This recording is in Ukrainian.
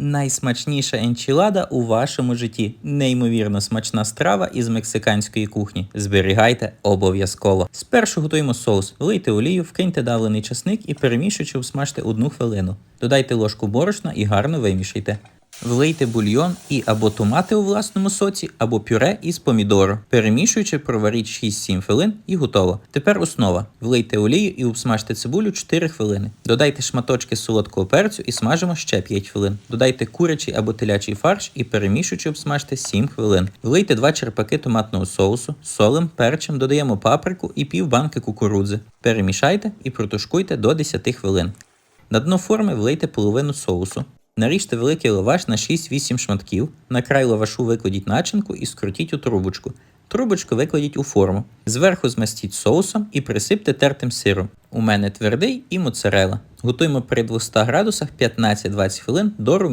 найсмачніша енчілада у вашому житті. Неймовірно смачна страва із мексиканської кухні. Зберігайте обов'язково. Спершу готуємо соус. Влийте олію, вкиньте давлений часник і перемішуючи обсмажте одну хвилину. Додайте ложку борошна і гарно вимішайте. Влийте бульйон і або томати у власному соці, або пюре із помідору. Перемішуючи, проваріть 6-7 хвилин і готово. Тепер основа. Влийте олію і обсмажте цибулю 4 хвилини. Додайте шматочки солодкого перцю і смажимо ще 5 хвилин. Додайте курячий або телячий фарш і перемішуючи обсмажте 7 хвилин. Влийте 2 черпаки томатного соусу, солим, перчем, додаємо паприку і пів банки кукурудзи. Перемішайте і протушкуйте до 10 хвилин. На дно форми влийте половину соусу. Наріжте великий лаваш на 6-8 шматків, на край лавашу викладіть начинку і скрутіть у трубочку. Трубочку викладіть у форму. Зверху змастіть соусом і присипте тертим сиром. У мене твердий і моцарела. Готуємо при 200 градусах 15-20 хвилин до рум'яного.